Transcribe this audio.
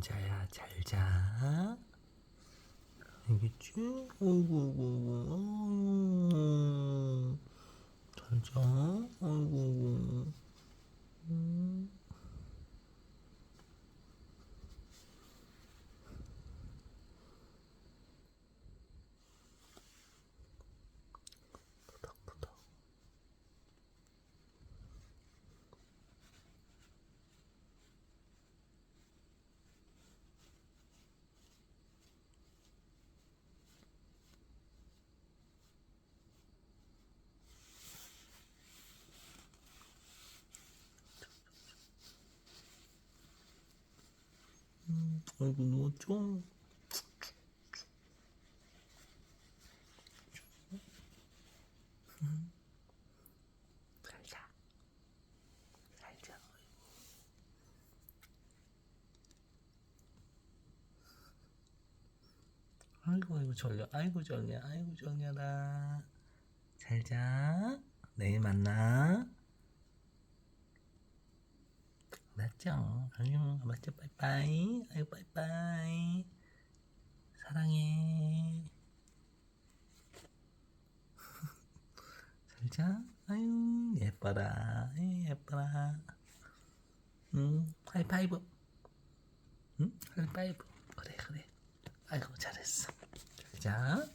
남자야 잘 자. 알겠지? 어이구 어이구 어이구. 잘 자. 아이고. 음. 아이고 누웠죠? 아이고 아이고 졸려. 아이고 졸려. 아이고 졸려라. 잘 자. 내일 만나. 맞죠? 아유, 맞죠? 빠이빠이. 아유, 빠이빠이. 사랑해. 잘 자. 아유, 예뻐라. 아유, 예뻐라. 응, 하이파이브. 응, 하이파이브. 그래, 그래. 아이고, 잘했어. 잘 자.